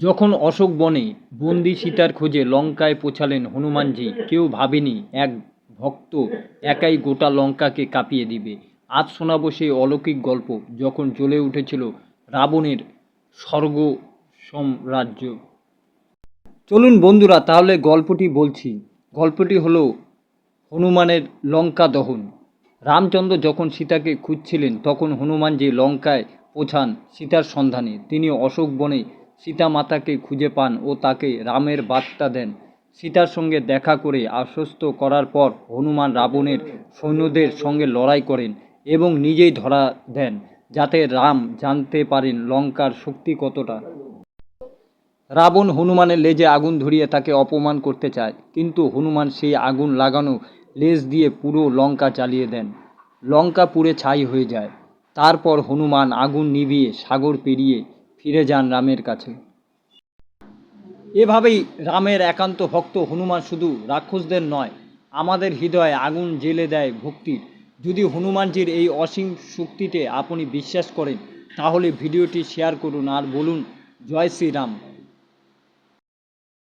যখন অশোক বনে বন্দি সীতার খোঁজে লঙ্কায় পৌঁছালেন হনুমানজি, কেউ ভাবেনি এক ভক্ত একাই গোটা লঙ্কাকে কাঁপিয়ে দিবে। আজ শোনাবো সেই অলৌকিক গল্প যখন জ্বলে উঠেছিল রাবণের স্বর্গ সাম্রাজ্য। চলুন বন্ধুরা, তাহলে গল্পটি বলছি। গল্পটি হলো হনুমানের লঙ্কা দহন। রামচন্দ্র যখন সীতাকে খুঁজছিলেন, তখন হনুমানজি লঙ্কায় পৌঁছান সীতার সন্ধানে, তিনি অশোক বনে সীতা মাতাকে খুঁজে পান ও তাকে রামের বার্তা দেন। সীতার সঙ্গে দেখা করে আশ্বস্ত করার পর হনুমান রাবণের সৈন্যদের সঙ্গে লড়াই করেন এবং নিজেই ধরা দেন, যাতে রাম জানতে পারেন লঙ্কার শক্তি কতটা। রাবণ হনুমানের লেজে আগুন ধরিয়ে তাকে অপমান করতে চায়, কিন্তু হনুমান সেই আগুন লাগানো লেজ দিয়ে পুরো লঙ্কা চালিয়ে দেন। লঙ্কা পুড়ে ছাই হয়ে যায়। তারপর হনুমান আগুন নিভিয়ে সাগর পেরিয়ে ফিরে যান রামের কাছে। এভাবেই রামের একান্ত ভক্ত হনুমান শুধু রাক্ষসদের নয়, আমাদের হৃদয়ে আগুন জেলে দেয় ভক্তির। যদি হনুমানজির এই অসীম শক্তিতে আপনি বিশ্বাস করেন, তাহলে ভিডিওটি শেয়ার করুন আর বলুন, জয় শ্রীরাম।